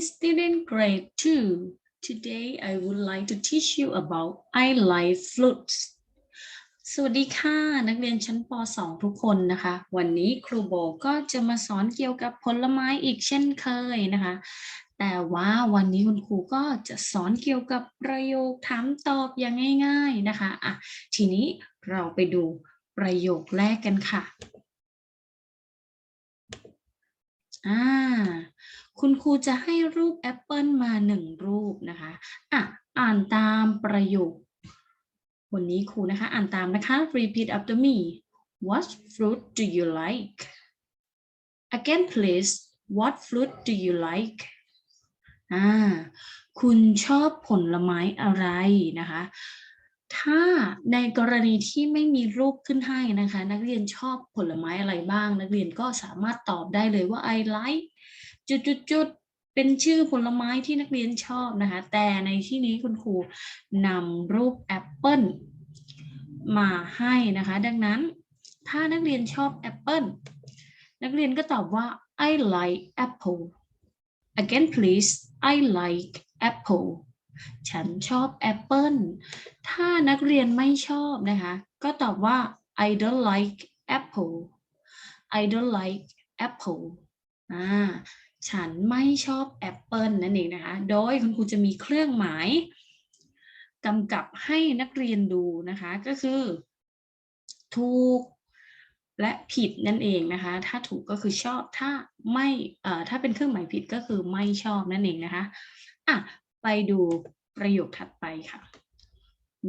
student grade 2. Today I would like to teach you about I like fruits. สวัสดีค่ะ นักเรียนชั้นป .2 ทุกคนนะคะ วันนี้ครูโบก็จะมาสอนเกี่ยวกับผลไม้อีกเช่นเคยนะคะ แต่ว่าวันนี้คุณครูก็จะสอนเกี่ยวกับประโยคถามตอบอย่างง่าย ๆนะคะอะทีนี้เราไปดูประโยคแรกกันค่ะอ่า คุณครูจะให้รูปแอปเปิลมาหนึ่งรูปนะคะอะอ่านตามประโยควันนี้ครูนะคะ อ่านตามนะคะ repeat after me what fruit do you like again please what fruit do you like อ่าคุณชอบผลไม้อะไรนะคะ ถ้าในกรณีที่ไม่มีรูปขึ้นให้นะคะ นักเรียนชอบผลไม้อะไรบ้าง นักเรียนก็สามารถตอบได้เลยว่า I like จุดๆเป็นชื่อผลไม้ที่นักเรียนชอบนะคะ แต่ในที่นี้คุณครูนำรูปแอปเปิลมาให้นะคะ ดังนั้นถ้านักเรียนชอบแอปเปิลนักเรียนก็ตอบว่า I like apple again please I like apple ฉันชอบแอปเปิลถ้านักเรียนไม่ชอบนะคะ ก็ตอบว่า I don't like apple I don't like apple อ่า ฉันไม่ชอบแอปเปิลนั่นเองนะคะ โดยคุณครูจะมีเครื่องหมายกำกับให้นักเรียนดูนะคะ ก็คือ ถูกและผิดนั่นเองนะคะ ถ้าถูกก็คือชอบ ถ้าไม่เอ่อถ้าเป็นเครื่องหมายผิดก็คือไม่ชอบนั่นเองนะคะ อะ ไปดูประโยคถัดไปค่ะ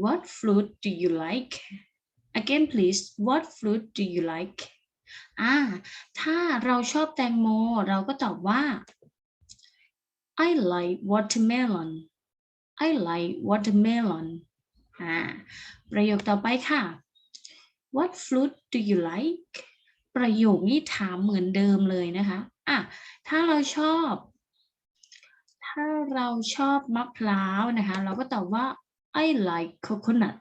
What fruit do you like again please What fruit do you like อ่าถ้าเราชอบแตงโม เราก็ตอบว่า I like watermelon I like watermelon อ่าประโยคต่อไปค่ะ What fruit do you like ประโยคนี้ถามเหมือนเดิมเลยนะคะอะถ้าเราชอบ ถ้าเราชอบมะพร้าวนะคะ เราก็ตอบว่า I like coconut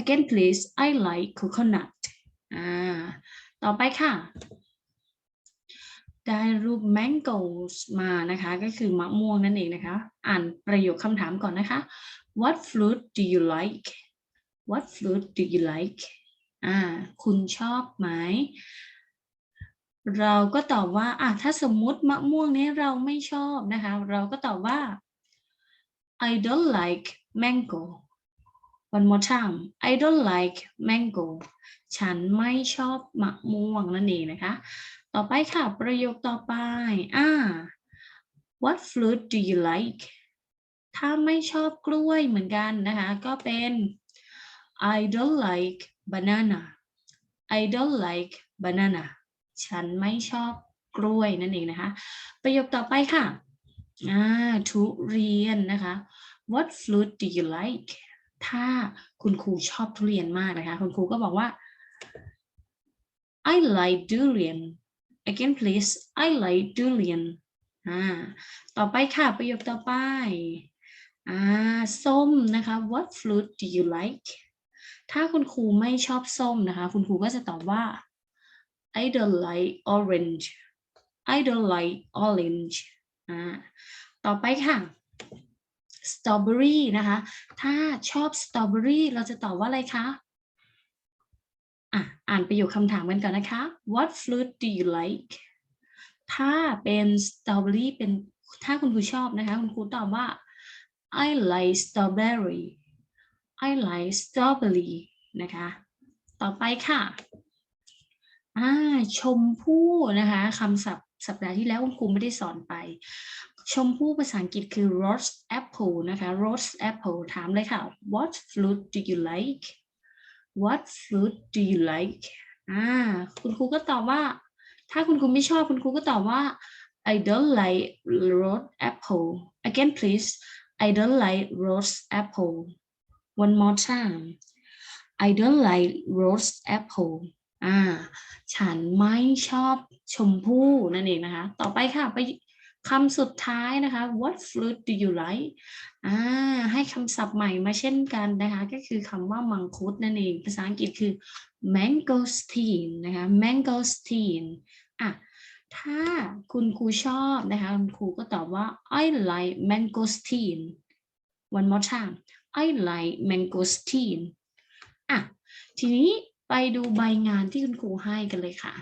again please I like coconut อ่า ต่อไปค่ะ ได้รูป mangoes มานะคะ ก็คือมะม่วงนั่นเองนะคะ อ่านประโยคคำถามก่อนนะคะ What fruit do you like What fruit do you like อ่า คุณชอบไหม เราก็ตอบว่าอะถ้าสมมุติมะม่วงนี้เราไม่ชอบนะคะ เราก็ตอบว่า I don't like mango one more time I don't like mango ฉันไม่ชอบมะม่วงนั่นเองนะคะ ต่อไปค่ะ ประโยคต่อไปอ่า What fruit do you like ถ้าไม่ชอบกล้วยเหมือนกันนะคะ ก็เป็น I don't like banana I don't like banana ฉันไม่ชอบกล้วยนั่นเองนะคะ ประโยคต่อไปค่ะอ่าทุเรียนนะคะ What fruit do you like ถ้าคุณครูชอบทุเรียนมากนะคะ คุณครูก็บอกว่า I like durian again please I like durian อ่าต่อไปค่ะประโยคต่อไปอ่าส้มนะคะ What fruit do you like ถ้าคุณครูไม่ชอบส้มนะคะ คุณครูก็จะตอบว่า I don't like orange I don't like orange อ่าต่อไปค่ะ strawberry นะคะ ถ้าชอบ strawberry เราจะตอบว่าอะไรคะ อ่านประโยคคำถามกันก่อนนะคะ What fruit do you like ถ้าเป็น strawberry เป็นถ้าคุณครูชอบนะคะ คุณครูตอบว่า I like strawberry I like strawberry นะคะ ต่อไปค่ะอ่าชมพู่นะคะคำศัพท์สัปดาห์ที่แล้วคุณครูไม่ได้สอนไป ชมพู่ภาษาอังกฤษคือ rose apple นะคะ rose apple ถามเลยค่ะ what fruit do you like what fruit do you like อ่าคุณครูก็ตอบว่า ถ้าคุณครูไม่ชอบคุณครูก็ตอบว่า I don't like rose apple again please I don't like rose apple one more time I don't like rose apple อ่า ฉันไม่ชอบชมพู่นั่นเองนะคะ ต่อไปค่ะไป คำสุดท้ายนะคะ what fruit do you like อ่าให้คำศัพท์ใหม่มาเช่นกันนะคะ ก็คือคำว่ามังคุดนั่นเอง ภาษาอังกฤษคือ mangosteen นะคะ mangosteen อะถ้าคุณครูชอบนะคะคุณครูก็ตอบว่า I like mangosteen one more time I like mangosteen อะทีนี้ไปดูใบงานที่คุณครูให้กันเลยค่ะ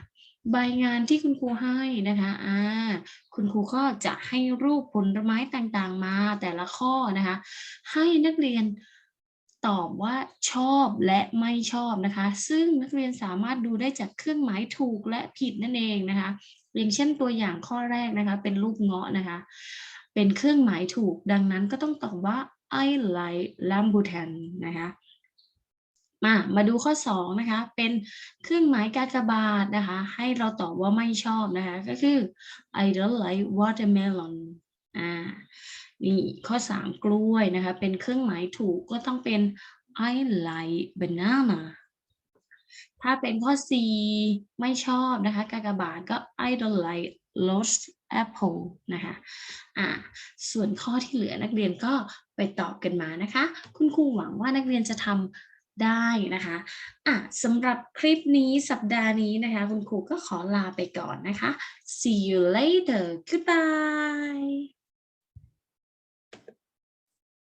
ใบงานที่คุณครูให้นะคะอ่าคุณครูก็จะให้รูปผลไม้ต่างๆมาแต่ละข้อนะคะ ให้นักเรียนตอบว่าชอบและไม่ชอบนะคะ ซึ่งนักเรียนสามารถดูได้จากเครื่องหมายถูกและผิดนั่นเองนะคะอย่างเช่นตัวอย่างข้อแรกนะคะ เป็นรูปเงาะนะคะ เป็นเครื่องหมายถูกดังนั้นก็ต้องตอบว่า I like rambutan นะคะ มามาดูข้อ2นะคะเป็นเครื่องหมายกากบาทนะคะให้เราตอบว่าไม่ชอบนะคะก็คือ I don't like watermelon อ่านี่ข้อ 3 กล้วยนะคะเป็นเครื่องหมายถูกก็ต้องเป็น I like banana ถ้าเป็นข้อ 4 ไม่ชอบนะคะกากบาทก็ I don't like roast apple นะคะอ่าส่วนข้อที่เหลือนักเรียนก็ไปตอบกันมานะคะ คุณครูหวังว่านักเรียนจะทำ ได้นะคะอะสำหรับคลิปนี้สัปดาห์นี้นะคะ คุณครูก็ขอลาไปก่อนนะคะ see you later goodbye